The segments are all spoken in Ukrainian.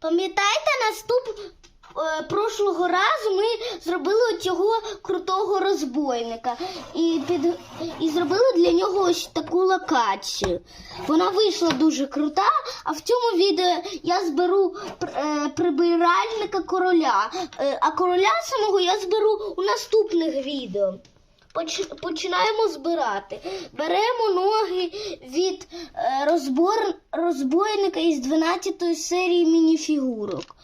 Пам'ятаєте, наступ е, прошлого разу ми зробили цього крутого розбойника і, під, і зробили для нього ось таку локацію. Вона вийшла дуже крута, а в цьому відео я зберу е, прибиральника короля. Е, а короля самого я зберу у наступних відео. Поч- Починаємо збирати. Беремо ноги від е, розбойника із 12 серії мініфігурок.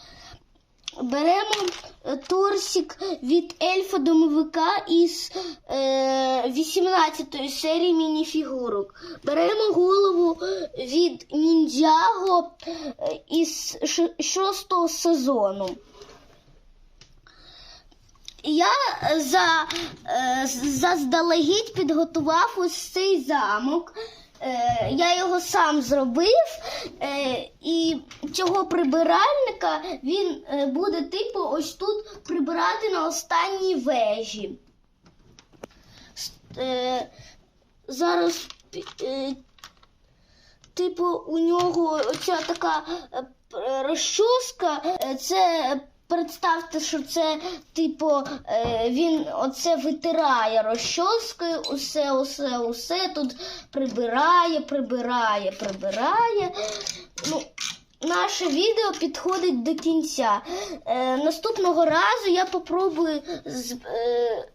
Беремо е, торсик від ельфа домовика із е, 18 серії мініфігурок. Беремо голову від ніндзяго е, із 6 сезону. Я за, е, заздалегідь підготував ось цей замок. Я його сам зробив, е, і цього прибиральника він е, буде типу ось тут прибирати на останній вежі. Е, Зараз типу, у нього оця така розчоска, це. Представте, що це, типу, е, він оце витирає розчоскою, усе, усе, усе тут прибирає, прибирає, прибирає. Ну, наше відео підходить до кінця. Е, наступного разу я попробую з, е,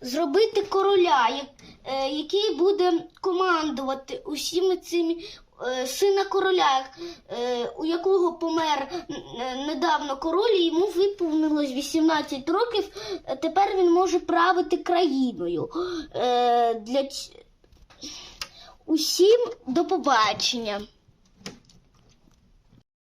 зробити короля, який буде командувати усіми цими е, сина короля, е, у якого помер недавно король, і йому виповнилось 18 років. е, Тепер він може правити країною. Е, Для... Усім до побачення.